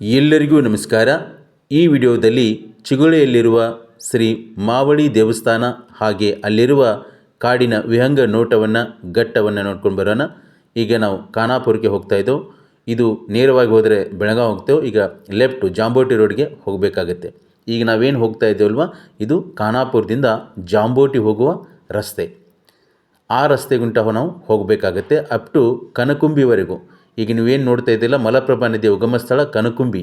ಎಲ್ಲರಿಗೂ ನಮಸ್ಕಾರ. ಈ ವಿಡಿಯೋದಲ್ಲಿ ಚಿಗುಳೆಯಲ್ಲಿರುವ ಶ್ರೀ ಮಾವಳಿ ದೇವಸ್ಥಾನ ಹಾಗೆ ಅಲ್ಲಿರುವ ಕಾಡಿನ ವಿಹಂಗ ನೋಟವನ್ನು, ಘಟ್ಟವನ್ನು ನೋಡ್ಕೊಂಡು ಬರೋಣ. ಈಗ ನಾವು ಖಾನಾಪುರಕ್ಕೆ ಹೋಗ್ತಾ ಇದ್ದೆವು ಇದು ನೇರವಾಗಿ ಹೋದರೆ ಬೆಳಗಾವಿ ಹೋಗ್ತೇವೆ ಈಗ ಲೆಫ್ಟ್ ಜಾಂಬೋಟಿ ರೋಡ್ಗೆ ಹೋಗಬೇಕಾಗತ್ತೆ. ಈಗ ನಾವೇನು ಹೋಗ್ತಾ ಇದ್ದೇವಲ್ವ ಇದು ಖಾನಾಪುರದಿಂದ ಜಾಂಬೋಟಿ ಹೋಗುವ ರಸ್ತೆ. ಆ ರಸ್ತೆಗುಂಟ ನಾವು ಹೋಗಬೇಕಾಗತ್ತೆ, ಅಪ್ ಟು ಕನಕುಂಬಿವರೆಗೂ. ಈಗ ನೀವೇನು ನೋಡ್ತಾ ಇದ್ದಿಲ್ಲ ಮಲಪ್ರಭಾ ನದಿಯ ಉಗಮ ಸ್ಥಳ ಕನಕುಂಬಿ.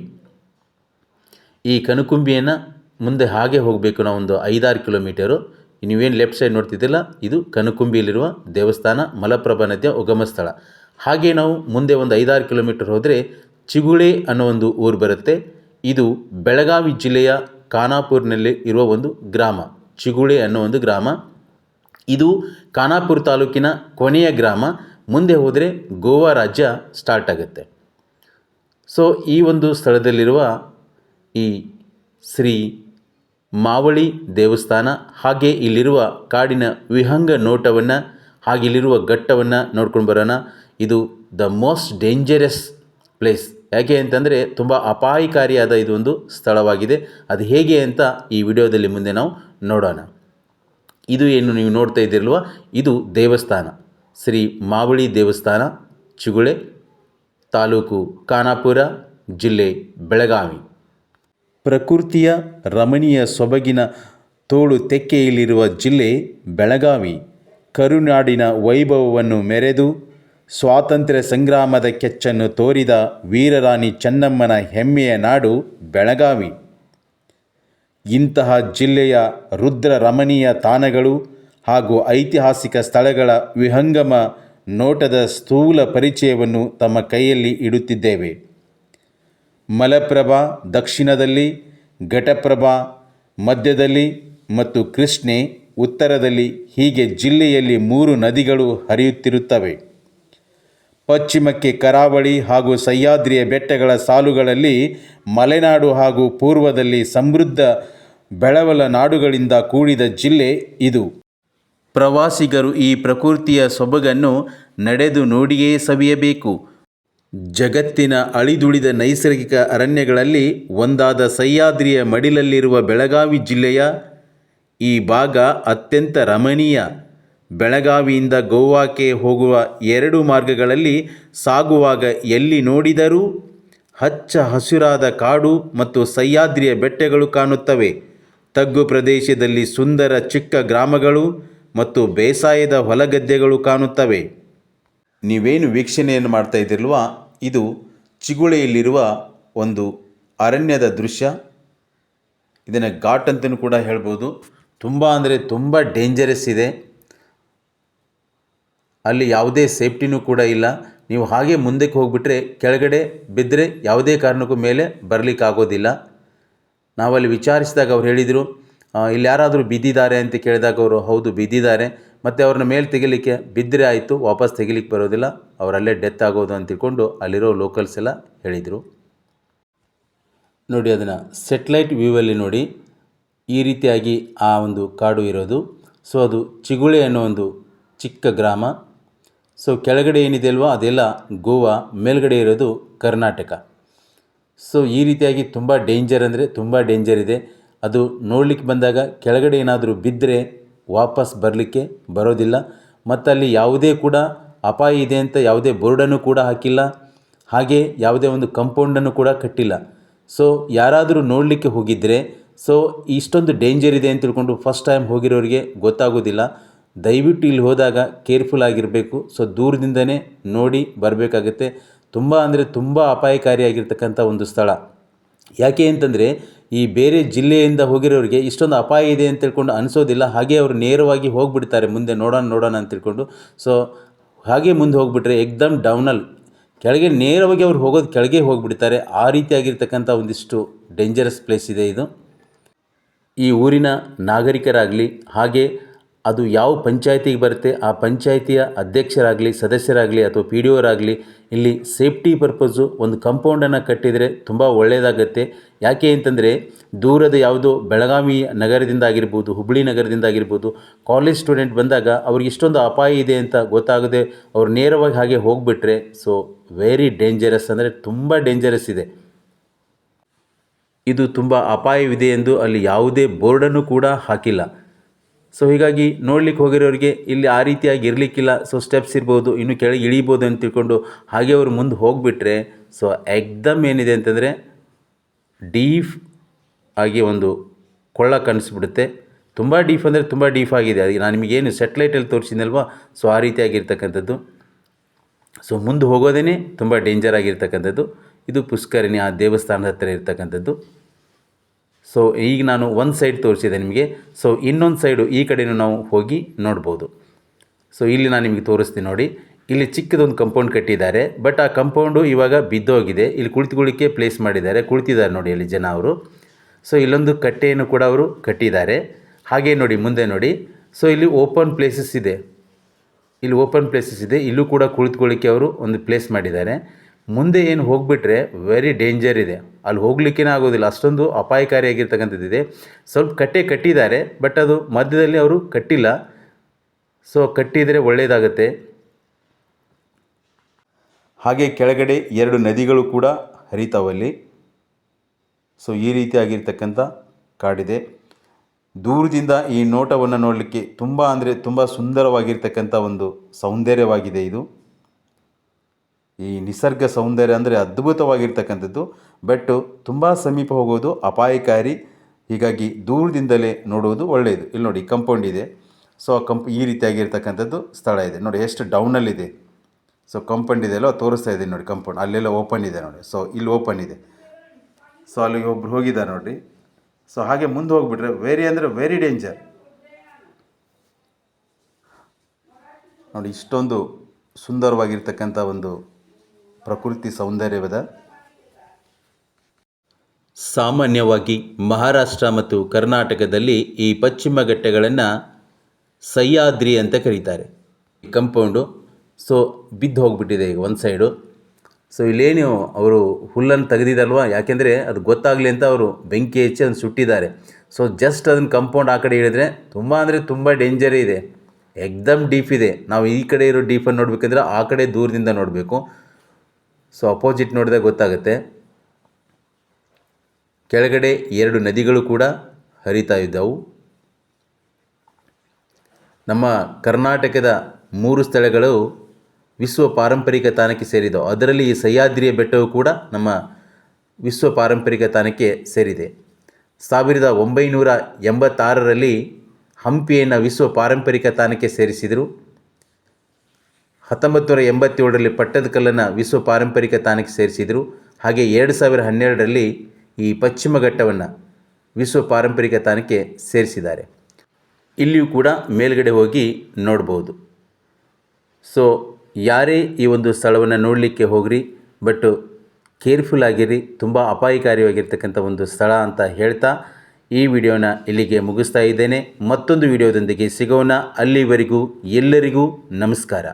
ಈ ಕನಕುಂಬಿಯನ್ನು ಮುಂದೆ ಹಾಗೆ ಹೋಗಬೇಕು ನಾವು ಒಂದು ಐದಾರು ಕಿಲೋಮೀಟರು. ನೀವೇನು ಲೆಫ್ಟ್ ಸೈಡ್ ನೋಡ್ತಿದ್ದಿಲ್ಲ ಇದು ಕನಕುಂಬಿಯಲ್ಲಿರುವ ದೇವಸ್ಥಾನ, ಮಲಪ್ರಭಾ ನದಿಯ ಉಗಮ ಸ್ಥಳ ಹಾಗೆ ನಾವು ಮುಂದೆ ಒಂದು ಐದಾರು ಕಿಲೋಮೀಟರ್ ಹೋದರೆ ಚಿಗುಳೆ ಅನ್ನೋ ಒಂದು ಊರು ಬರುತ್ತೆ. ಇದು ಬೆಳಗಾವಿ ಜಿಲ್ಲೆಯ ಖಾನಾಪುರ್ನಲ್ಲಿ ಇರುವ ಒಂದು ಗ್ರಾಮ, ಚಿಗುಳೆ ಅನ್ನೋ ಒಂದು ಗ್ರಾಮ. ಇದು ಖಾನಾಪುರ ತಾಲೂಕಿನ ಕೊನೆಯ ಗ್ರಾಮ. ಮುಂದೆ ಹೋದರೆ ಗೋವಾ ರಾಜ್ಯ ಸ್ಟಾರ್ಟ್ ಆಗುತ್ತೆ. ಸೊ ಈ ಒಂದು ಸ್ಥಳದಲ್ಲಿರುವ ಈ ಶ್ರೀ ಮಾವಳಿ ದೇವಸ್ಥಾನ ಹಾಗೆ ಇಲ್ಲಿರುವ ಕಾಡಿನ ವಿಹಂಗ ನೋಟವನ್ನು ಹಾಗೆ ಇಲ್ಲಿರುವ ಘಟ್ಟವನ್ನು ನೋಡ್ಕೊಂಡು ಬರೋಣ. ಇದು ದ ಮೋಸ್ಟ್ ಡೇಂಜರಸ್ ಪ್ಲೇಸ್ ಯಾಕೆ ಅಂತಂದರೆ ತುಂಬ ಅಪಾಯಕಾರಿಯಾದ ಇದೊಂದು ಸ್ಥಳವಾಗಿದೆ. ಅದು ಹೇಗೆ ಅಂತ ಈ ವಿಡಿಯೋದಲ್ಲಿ ಮುಂದೆ ನಾವು ನೋಡೋಣ. ಇದು ಏನು ನೀವು ನೋಡ್ತಾ ಇದ್ದಿರಲ್ವ? ಇದು ದೇವಸ್ಥಾನ. ಶ್ರೀ ಮಾವಳಿ ದೇವಸ್ಥಾನ, ಚಿಗುಳೆ, ತಾಲೂಕು ಖಾನಾಪುರ, ಜಿಲ್ಲೆ ಬೆಳಗಾವಿ. ಪ್ರಕೃತಿಯ ರಮಣೀಯ ಸೊಬಗಿನ ತೋಳು ತೆಕ್ಕೆಯಲ್ಲಿರುವ ಜಿಲ್ಲೆ ಬೆಳಗಾವಿ. ಕರುನಾಡಿನ ವೈಭವವನ್ನು ಮೆರೆದು ಸ್ವಾತಂತ್ರ್ಯ ಸಂಗ್ರಾಮದ ಕೆಚ್ಚನ್ನು ತೋರಿದ ವೀರರಾಣಿ ಚೆನ್ನಮ್ಮನ ಹೆಮ್ಮೆಯ ನಾಡು ಬೆಳಗಾವಿ. ಇಂತಹ ಜಿಲ್ಲೆಯ ರುದ್ರ ರಮಣೀಯ ತಾಣಗಳು ಹಾಗೂ ಐತಿಹಾಸಿಕ ಸ್ಥಳಗಳ ವಿಹಂಗಮ ನೋಟದ ಸ್ಥೂಲ ಪರಿಚಯವನ್ನು ತಮ್ಮ ಕೈಯಲ್ಲಿ ಇಡುತ್ತಿದ್ದೇವೆ. ಮಲಪ್ರಭಾ ದಕ್ಷಿಣದಲ್ಲಿ, ಘಟಪ್ರಭಾ ಮಧ್ಯದಲ್ಲಿ ಮತ್ತು ಕೃಷ್ಣೆ ಉತ್ತರದಲ್ಲಿ ಹೀಗೆ ಜಿಲ್ಲೆಯಲ್ಲಿ ಮೂರು ನದಿಗಳು ಹರಿಯುತ್ತಿರುತ್ತವೆ. ಪಶ್ಚಿಮಕ್ಕೆ ಕರಾವಳಿ ಹಾಗೂ ಸಹ್ಯಾದ್ರಿಯ ಬೆಟ್ಟಗಳ ಸಾಲುಗಳಲ್ಲಿ ಮಲೆನಾಡು ಹಾಗೂ ಪೂರ್ವದಲ್ಲಿ ಸಮೃದ್ಧ ಬೆಳವಲ ನಾಡುಗಳಿಂದ ಕೂಡಿದ ಜಿಲ್ಲೆ ಇದು. ಪ್ರವಾಸಿಗರು ಈ ಪ್ರಕೃತಿಯ ಸೊಬಗನ್ನು ನಡೆದು ನೋಡಿಯೇ ಸವಿಯಬೇಕು. ಜಗತ್ತಿನ ಅಳಿದುಳಿದ ನೈಸರ್ಗಿಕ ಅರಣ್ಯಗಳಲ್ಲಿ ಒಂದಾದ ಸಹ್ಯಾದ್ರಿಯ ಮಡಿಲಲ್ಲಿರುವ ಬೆಳಗಾವಿ ಜಿಲ್ಲೆಯ ಈ ಭಾಗ ಅತ್ಯಂತ ರಮಣೀಯ. ಬೆಳಗಾವಿಯಿಂದ ಗೋವಾಕ್ಕೆ ಹೋಗುವ ಎರಡು ಮಾರ್ಗಗಳಲ್ಲಿ ಸಾಗುವಾಗ ಎಲ್ಲಿ ನೋಡಿದರೂ ಹಚ್ಚ ಹಸಿರಾದ ಕಾಡು ಮತ್ತು ಸಹ್ಯಾದ್ರಿಯ ಬೆಟ್ಟಗಳು ಕಾಣುತ್ತವೆ. ತಗ್ಗು ಪ್ರದೇಶದಲ್ಲಿ ಸುಂದರ ಚಿಕ್ಕ ಗ್ರಾಮಗಳು ಮತ್ತು ಬೇಸಾಯದ ಹೊಲಗದ್ದೆಗಳು ಕಾಣುತ್ತವೆ. ನೀವೇನು ವೀಕ್ಷಣೆಯನ್ನು ಮಾಡ್ತಾ ಇದ್ದಿರಲ್ವ? ಇದು ಚಿಗುಳೆಯಲ್ಲಿರುವ ಒಂದು ಅರಣ್ಯದ ದೃಶ್ಯ. ಇದನ್ನು ಘಾಟ್ ಅಂತಲೂ ಕೂಡ ಹೇಳ್ಬೋದು. ತುಂಬ ಅಂದರೆ ತುಂಬ ಡೇಂಜರಸ್ ಇದೆ. ಅಲ್ಲಿ ಯಾವುದೇ ಸೇಫ್ಟಿನೂ ಕೂಡ ಇಲ್ಲ. ನೀವು ಹಾಗೆ ಮುಂದಕ್ಕೆ ಹೋಗಿಬಿಟ್ರೆ ಕೆಳಗಡೆ ಬಿದ್ದರೆ ಯಾವುದೇ ಕಾರಣಕ್ಕೂ ಮೇಲೆ ಬರಲಿಕ್ಕಾಗೋದಿಲ್ಲ. ನಾವಲ್ಲಿ ವಿಚಾರಿಸಿದಾಗ ಅವ್ರು ಹೇಳಿದರು ಇಲ್ಲಿ ಯಾರಾದರೂ ಬಿದ್ದಿದ್ದಾರೆ ಅಂತ ಕೇಳಿದಾಗ ಅವರು, ಹೌದು, ಬಿದ್ದಿದ್ದಾರೆ. ಮತ್ತು ಅವ್ರನ್ನ ಮೇಲೆ ತೆಗಿಲಿಕ್ಕೆ ಬಿದ್ದರೆ ಆಯಿತು, ವಾಪಸ್ ತೆಗಿಲಿಕ್ಕೆ ಬರೋದಿಲ್ಲ. ಅವರಲ್ಲೇ ಡೆತ್ ಆಗೋದು ಅಂತ ತಿಳ್ಕೊಂಡು ಅಲ್ಲಿರೋ ಲೋಕಲ್ಸ್ ಎಲ್ಲ ಹೇಳಿದರು. ನೋಡಿ ಅದನ್ನು ಸೆಟ್ಲೈಟ್ ವ್ಯೂವಲ್ಲಿ ನೋಡಿ. ಈ ರೀತಿಯಾಗಿ ಆ ಒಂದು ಕಾಡು ಇರೋದು. ಸೊ ಅದು ಚಿಗುಳೆ ಅನ್ನೋ ಒಂದು ಚಿಕ್ಕ ಗ್ರಾಮ. ಸೊ ಕೆಳಗಡೆ ಏನಿದೆ ಅಲ್ವಾ? ಅದೆಲ್ಲ ಗೋವಾ, ಮೇಲ್ಗಡೆ ಇರೋದು ಕರ್ನಾಟಕ. ಸೊ ಈ ರೀತಿಯಾಗಿ ತುಂಬ ಡೇಂಜರ್ ಅಂದರೆ ತುಂಬ ಡೇಂಜರ್ ಇದೆ. ಅದು ನೋಡಲಿಕ್ಕೆ ಬಂದಾಗ ಕೆಳಗಡೆ ಏನಾದರೂ ಬಿದ್ದರೆ ವಾಪಸ್ ಬರಲಿಕ್ಕೆ ಬರೋದಿಲ್ಲ. ಮತ್ತು ಅಲ್ಲಿ ಯಾವುದೇ ಕೂಡ ಅಪಾಯ ಇದೆ ಅಂತ ಯಾವುದೇ ಬೋರ್ಡನ್ನು ಕೂಡ ಹಾಕಿಲ್ಲ. ಹಾಗೆ ಯಾವುದೇ ಒಂದು ಕಂಪೌಂಡನ್ನು ಕೂಡ ಕಟ್ಟಿಲ್ಲ. ಸೊ, ಯಾರಾದರೂ ನೋಡಲಿಕ್ಕೆ ಹೋಗಿದ್ದರೆ ಸೊ, ಇಷ್ಟೊಂದು ಡೇಂಜರ್ ಇದೆ ಅಂತ ತಿಳ್ಕೊಂಡು ಫಸ್ಟ್ ಟೈಮ್ ಹೋಗಿರೋರಿಗೆ ಗೊತ್ತಾಗೋದಿಲ್ಲ. ದಯವಿಟ್ಟು ಇಲ್ಲಿ ಹೋದಾಗ ಕೇರ್ಫುಲ್ ಆಗಿರಬೇಕು. ಸೊ, ದೂರದಿಂದನೇ ನೋಡಿ ಬರಬೇಕಾಗುತ್ತೆ. ತುಂಬ ಅಂದರೆ ತುಂಬ ಅಪಾಯಕಾರಿಯಾಗಿರ್ತಕ್ಕಂಥ ಒಂದು ಸ್ಥಳ. ಯಾಕೆ ಅಂತಂದರೆ ಈ ಬೇರೆ ಜಿಲ್ಲೆಯಿಂದ ಹೋಗಿರೋರಿಗೆ ಇಷ್ಟೊಂದು ಅಪಾಯ ಇದೆ ಅಂತ ತಿಳ್ಕೊಂಡು ಅನಿಸೋದಿಲ್ಲ. ಹಾಗೆ ಅವರು ನೇರವಾಗಿ ಹೋಗಿಬಿಡ್ತಾರೆ. ಮುಂದೆ ನೋಡೋಣ ನೋಡೋಣ ಅಂತ ತಿಳ್ಕೊಂಡು. ಸೊ ಹಾಗೆ ಮುಂದೆ ಹೋಗಿಬಿಟ್ರೆ ಎಕ್ದಮ್ ಡೌನಲ್ಲಿ ಕೆಳಗೆ ನೇರವಾಗಿ ಅವ್ರು ಹೋಗೋದು ಕೆಳಗೆ ಹೋಗಿಬಿಡ್ತಾರೆ. ಆ ರೀತಿಯಾಗಿರ್ತಕ್ಕಂಥ ಒಂದಿಷ್ಟು ಡೇಂಜರಸ್ ಪ್ಲೇಸ್ ಇದೆ ಇದು. ಈ ಊರಿನ ನಾಗರಿಕರಾಗಲಿ, ಹಾಗೆ ಅದು ಯಾವ ಪಂಚಾಯಿತಿಗೆ ಬರುತ್ತೆ, ಆ ಪಂಚಾಯಿತಿಯ ಅಧ್ಯಕ್ಷರಾಗಲಿ, ಸದಸ್ಯರಾಗಲಿ ಅಥವಾ ಪಿ ಡಿ ಓರಾಗಲಿ ಇಲ್ಲಿ ಸೇಫ್ಟಿ ಪರ್ಪಸ್ಸು ಒಂದು ಕಂಪೌಂಡನ್ನು ಕಟ್ಟಿದರೆ ತುಂಬ ಒಳ್ಳೆಯದಾಗತ್ತೆ ಯಾಕೆ ಅಂತಂದರೆ ದೂರದ ಯಾವುದೋ ಬೆಳಗಾವಿ ನಗರದಿಂದ ಆಗಿರ್ಬೋದು ಹುಬ್ಬಳ್ಳಿ ನಗರದಿಂದ ಆಗಿರ್ಬೋದು ಕಾಲೇಜ್ ಸ್ಟೂಡೆಂಟ್ ಬಂದಾಗ ಅವ್ರಿಗೆ ಇಷ್ಟೊಂದು ಅಪಾಯ ಇದೆ ಅಂತ ಗೊತ್ತಾಗದೆ ಅವ್ರು ನೇರವಾಗಿ ಹಾಗೆ ಹೋಗಿಬಿಟ್ರೆ ಸೊ ವೆರಿ ಡೇಂಜರಸ್ ಅಂದರೆ ತುಂಬ ಡೇಂಜರಸ್ ಇದೆ. ಇದು ತುಂಬ ಅಪಾಯವಿದೆ ಎಂದು ಅಲ್ಲಿ ಯಾವುದೇ ಬೋರ್ಡನ್ನು ಕೂಡ ಹಾಕಿಲ್ಲ. ಸೊ ಹೀಗಾಗಿ ನೋಡ್ಲಿಕ್ಕೆ ಹೋಗಿರೋರಿಗೆ ಇಲ್ಲಿ ಆ ರೀತಿಯಾಗಿ ಇರಲಿಕ್ಕಿಲ್ಲ. ಸೊ ಸ್ಟೆಪ್ಸ್ ಇರ್ಬೋದು, ಇನ್ನು ಕೆಳಗೆ ಇಳಿಬೋದು ಅಂತ ತಿಳ್ಕೊಂಡು ಹಾಗೆ ಅವರು ಮುಂದೆ ಹೋಗಿಬಿಟ್ರೆ ಸೊ ಎಕ್ದಮ್ ಏನಿದೆ ಅಂತಂದರೆ ಡೀಫ್ ಆಗಿ ಒಂದು ಕೊಳ್ಳ ಕಾಣಿಸ್ಬಿಡುತ್ತೆ. ತುಂಬ ಡೀಫ್ ಅಂದರೆ ತುಂಬ ಡೀಫ್ ಆಗಿದೆ. ಅದಕ್ಕೆ ನಾನು ನಿಮಗೇನು ಸೆಟ್ಲೈಟಲ್ಲಿ ತೋರಿಸಿದ್ನಲ್ವಾ? ಸೊ ಆ ರೀತಿಯಾಗಿರ್ತಕ್ಕಂಥದ್ದು ಸೊ ಮುಂದೆ ಹೋಗೋದೇ ತುಂಬ ಡೇಂಜರ್ ಆಗಿರ್ತಕ್ಕಂಥದ್ದು. ಇದು ಪುಷ್ಕರಣಿ ಆ ದೇವಸ್ಥಾನದ ಹತ್ತಿರ ಇರ್ತಕ್ಕಂಥದ್ದು. ಸೊ ಈಗ ನಾನು ಒಂದು ಸೈಡ್ ತೋರಿಸಿದೆ ನಿಮಗೆ. ಸೊ ಇನ್ನೊಂದು ಸೈಡು ಈ ಕಡೆಯೂ ನಾವು ಹೋಗಿ ನೋಡ್ಬೋದು. ಸೊ ಇಲ್ಲಿ ನಾನು ನಿಮಗೆ ತೋರಿಸ್ತೀನಿ ನೋಡಿ. ಇಲ್ಲಿ ಚಿಕ್ಕದೊಂದು ಕಂಪೌಂಡ್ ಕಟ್ಟಿದ್ದಾರೆ. ಬಟ್ ಆ ಕಂಪೌಂಡು ಇವಾಗ ಬಿದ್ದೋಗಿದೆ. ಇಲ್ಲಿ ಕುಳಿತುಕೊಳ್ಳಿಕ್ಕೆ ಪ್ಲೇಸ್ ಮಾಡಿದ್ದಾರೆ. ಕುಳಿತಿದ್ದಾರೆ ನೋಡಿ ಅಲ್ಲಿ ಜನ ಅವರು. ಸೊ ಇಲ್ಲೊಂದು ಕಟ್ಟೆಯನ್ನು ಕೂಡ ಅವರು ಕಟ್ಟಿದ್ದಾರೆ. ಹಾಗೆ ನೋಡಿ, ಮುಂದೆ ನೋಡಿ. ಸೊ ಇಲ್ಲಿ ಓಪನ್ ಪ್ಲೇಸಸ್ ಇದೆ. ಇಲ್ಲಿ ಓಪನ್ ಪ್ಲೇಸಸ್ ಇದೆ. ಇಲ್ಲೂ ಕೂಡ ಕುಳಿತುಕೊಳ್ಳಿಕ್ಕೆ ಅವರು ಒಂದು ಪ್ಲೇಸ್ ಮಾಡಿದ್ದಾರೆ. ಮುಂದೆ ಏನು ಹೋಗಿಬಿಟ್ರೆ ವೆರಿ ಡೇಂಜರ್ ಇದೆ. ಅಲ್ಲಿ ಹೋಗ್ಲಿಕ್ಕೇ ಆಗೋದಿಲ್ಲ. ಅಷ್ಟೊಂದು ಅಪಾಯಕಾರಿಯಾಗಿರ್ತಕ್ಕಂಥದ್ದಿದೆ ಸ್ವಲ್ಪ ಕಟ್ಟೆ ಕಟ್ಟಿದ್ದಾರೆ ಬಟ್ ಅದು ಮಧ್ಯದಲ್ಲಿ ಅವರು ಕಟ್ಟಿಲ್ಲ. ಸೊ ಕಟ್ಟಿದರೆ ಒಳ್ಳೆಯದಾಗತ್ತೆ ಹಾಗೆ ಕೆಳಗಡೆ ಎರಡು ನದಿಗಳು ಕೂಡ ಹರಿತಾವಲ್ಲಿ ಸೊ ಈ ರೀತಿಯಾಗಿರ್ತಕ್ಕಂಥ ಕಾಡಿದೆ. ದೂರದಿಂದ ಈ ನೋಟವನ್ನು ನೋಡಲಿಕ್ಕೆ ತುಂಬ ಅಂದರೆ ತುಂಬ ಸುಂದರವಾಗಿರ್ತಕ್ಕಂಥ ಒಂದು ಸೌಂದರ್ಯವಾಗಿದೆ ಇದು. ಈ ನಿಸರ್ಗ ಸೌಂದರ್ಯ ಅಂದರೆ ಅದ್ಭುತವಾಗಿರ್ತಕ್ಕಂಥದ್ದು. ಬೆಟ್ಟು ತುಂಬ ಸಮೀಪ ಹೋಗೋದು ಅಪಾಯಕಾರಿ, ಹೀಗಾಗಿ ದೂರದಿಂದಲೇ ನೋಡುವುದು ಒಳ್ಳೆಯದು. ಇಲ್ಲಿ ನೋಡಿ ಕಂಪೌಂಡ್ ಇದೆ. ಸೊ ಆ ಕಂಪ್ ಈ ರೀತಿಯಾಗಿರ್ತಕ್ಕಂಥದ್ದು ಸ್ಥಳ ಇದೆ. ನೋಡಿ, ಎಷ್ಟು ಡೌನಲ್ಲಿದೆ ಸೊ ಕಂಪೌಂಡ್ ಇದೆ ಅಲ್ವಾ? ತೋರಿಸ್ತಾ ಇದೆ ನೋಡಿ ಕಂಪೌಂಡ್ ಅಲ್ಲೆಲ್ಲ ಓಪನ್ ಇದೆ ನೋಡಿ. ಸೊ ಇಲ್ಲಿ ಓಪನ್ ಇದೆ. ಸೊ ಅಲ್ಲಿಗೆ ಒಬ್ರು ಹೋಗಿದ್ದಾರೆ ನೋಡಿ. ಸೊ ಹಾಗೆ ಮುಂದೆ ಹೋಗಿಬಿಟ್ರೆ ವೆರಿ ಅಂದರೆ ವೆರಿ ಡೇಂಜರ್ ನೋಡಿ, ಇಷ್ಟೊಂದು ಸುಂದರವಾಗಿರ್ತಕ್ಕಂಥ ಒಂದು ಪ್ರಕೃತಿ ಸೌಂದರ್ಯವದ ಸಾಮಾನ್ಯವಾಗಿ ಮಹಾರಾಷ್ಟ್ರ ಮತ್ತು ಕರ್ನಾಟಕದಲ್ಲಿ ಈ ಪಶ್ಚಿಮ ಘಟ್ಟಗಳನ್ನು ಸಹ್ಯಾದ್ರಿ ಅಂತ ಕರೀತಾರೆ. ಕಂಪೌಂಡು ಸೊ ಬಿದ್ದು ಹೋಗಿಬಿಟ್ಟಿದೆ ಈಗ ಒಂದು ಸೈಡು ಸೊ ಇಲ್ಲೇನು ಅವರು ಹುಲ್ಲನ್ನು ತೆಗೆದಿದಲ್ವ? ಯಾಕೆಂದರೆ ಅದು ಗೊತ್ತಾಗಲಿ ಅಂತ ಅವರು ಬೆಂಕಿ ಹೆಚ್ಚಿ ಅದನ್ನು ಸುಟ್ಟಿದ್ದಾರೆ. ಸೊ ಜಸ್ಟ್ ಅದನ್ನು ಕಂಪೌಂಡ್ ಆ ಕಡೆ ಹೇಳಿದ್ರೆ ತುಂಬ ಅಂದರೆ ತುಂಬ ಡೇಂಜರೇ ಇದೆ. ಎಕ್ದಮ್ ಡೀಪ್ ಇದೆ. ನಾವು ಈ ಕಡೆ ಇರೋ ಡೀಪನ್ನು ನೋಡಬೇಕಂದ್ರೆ ಆ ಕಡೆ ದೂರದಿಂದ ನೋಡಬೇಕು. ಸೊ ಅಪೋಸಿಟ್ ನೋಡಿದ್ರೆ ಗೊತ್ತಾಗುತ್ತೆ. ಕೆಳಗಡೆ ಎರಡು ನದಿಗಳು ಕೂಡ ಹರಿತಾ ಇದ್ದವು. ನಮ್ಮ ಕರ್ನಾಟಕದ ಮೂರು ಸ್ಥಳಗಳು ವಿಶ್ವ ಪಾರಂಪರಿಕ ತಾಣಕ್ಕೆ ಸೇರಿದವು. ಅದರಲ್ಲಿ ಈ ಸಹ್ಯಾದ್ರಿಯ ಬೆಟ್ಟವು ಕೂಡ ನಮ್ಮ ವಿಶ್ವ ಪಾರಂಪರಿಕ ತಾಣಕ್ಕೆ ಸೇರಿದೆ. ಸಾವಿರದ ಒಂಬೈನೂರ ಎಂಬತ್ತಾರರಲ್ಲಿ ಹಂಪಿಯನ್ನು ವಿಶ್ವ ಪಾರಂಪರಿಕ ತಾಣಕ್ಕೆ ಸೇರಿಸಿದರು. ಹತ್ತೊಂಬತ್ತು ನೂರ ಎಂಬತ್ತೇಳರಲ್ಲಿ ಪಟ್ಟದಕಲ್ಲನ್ನು ವಿಶ್ವ ಪಾರಂಪರಿಕ ತಾಣಕ್ಕೆ ಸೇರಿಸಿದರು. ಹಾಗೆ ಎರಡು ಸಾವಿರ ಹನ್ನೆರಡರಲ್ಲಿ ಈ ಪಶ್ಚಿಮ ಘಟ್ಟವನ್ನು ವಿಶ್ವ ಪಾರಂಪರಿಕ ತಾಣಕ್ಕೆ ಸೇರಿಸಿದ್ದಾರೆ. ಇಲ್ಲಿಯೂ ಕೂಡ ಮೇಲ್ಗಡೆ ಹೋಗಿ ನೋಡ್ಬೋದು. ಸೊ ಯಾರೇ ಈ ಒಂದು ಸ್ಥಳವನ್ನು ನೋಡಲಿಕ್ಕೆ ಹೋಗ್ರಿ ಬಟ್ ಕೇರ್ಫುಲ್ ಆಗಿರಿ, ತುಂಬ ಅಪಾಯಕಾರಿಯಾಗಿರ್ತಕ್ಕಂಥ ಒಂದು ಸ್ಥಳ ಅಂತ ಹೇಳ್ತಾ ಈ ವಿಡಿಯೋನ ಇಲ್ಲಿಗೆ ಮುಗಿಸ್ತಾ ಇದ್ದೇನೆ. ಮತ್ತೊಂದು ವಿಡಿಯೋದೊಂದಿಗೆ ಸಿಗೋಣ. ಅಲ್ಲಿವರೆಗೂ ಎಲ್ಲರಿಗೂ ನಮಸ್ಕಾರ.